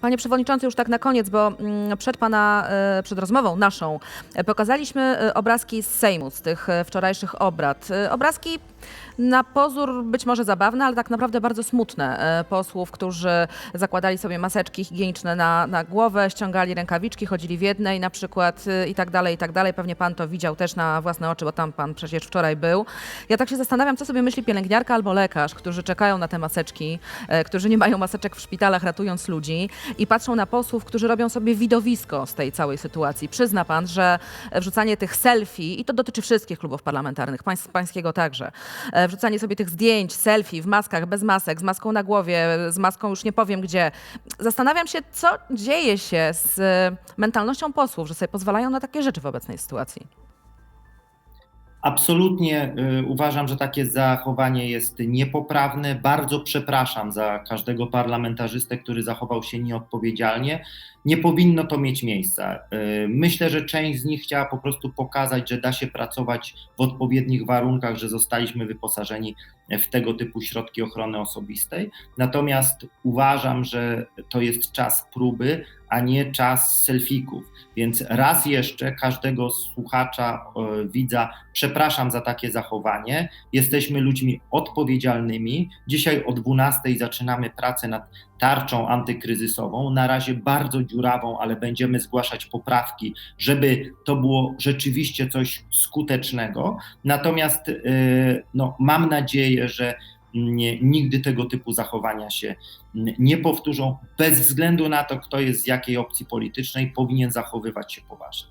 Panie Przewodniczący, już tak na koniec, bo mm, przed Pana, e, przed rozmową naszą e, pokazaliśmy e, obrazki z Sejmu, z tych wczorajszych obrad. Obrazki na pozór być może zabawne, ale tak naprawdę bardzo smutne. E, Posłów, którzy zakładali sobie maseczki higieniczne na, na głowę, ściągali rękawiczki, chodzili w jednej na przykład e, i tak dalej, i tak dalej. Pewnie Pan to widział też na własne oczy, bo tam Pan przecież wczoraj był. Ja tak się zastanawiam, co sobie myśli pielęgniarka albo lekarz, którzy czekają na te maseczki, e, którzy nie mają maseczek w szpitalach, ratując ludzi i patrzą na posłów, którzy robią sobie widowisko z tej całej sytuacji. Przyzna pan, że wrzucanie tych selfie, i to dotyczy wszystkich klubów parlamentarnych, pańs pańskiego także, wrzucanie sobie tych zdjęć, selfie w maskach, bez masek, z maską na głowie, z maską już nie powiem gdzie. Zastanawiam się, co dzieje się z e, mentalnością posłów, że sobie pozwalają na takie rzeczy w obecnej sytuacji. Absolutnie y, uważam, że takie zachowanie jest niepoprawne. Bardzo przepraszam za każdego parlamentarzystę, który zachował się nieodpowiedzialnie. Nie powinno to mieć miejsca. Y, myślę, że część z nich chciała po prostu pokazać, że da się pracować w odpowiednich warunkach, że zostaliśmy wyposażeni w tego typu środki ochrony osobistej. Natomiast uważam, że to jest czas próby, a nie czas selfików. Więc raz jeszcze każdego słuchacza, e, widza, przepraszam za takie zachowanie. Jesteśmy ludźmi odpowiedzialnymi. Dzisiaj o 12 zaczynamy pracę nad tarczą antykryzysową. Na razie bardzo dziurawą, ale będziemy zgłaszać poprawki, żeby to było rzeczywiście coś skutecznego. Natomiast e, no, mam nadzieję, że nigdy tego typu zachowania się nie powtórzą. Bez względu na to, kto jest z jakiej opcji politycznej, powinien zachowywać się poważnie.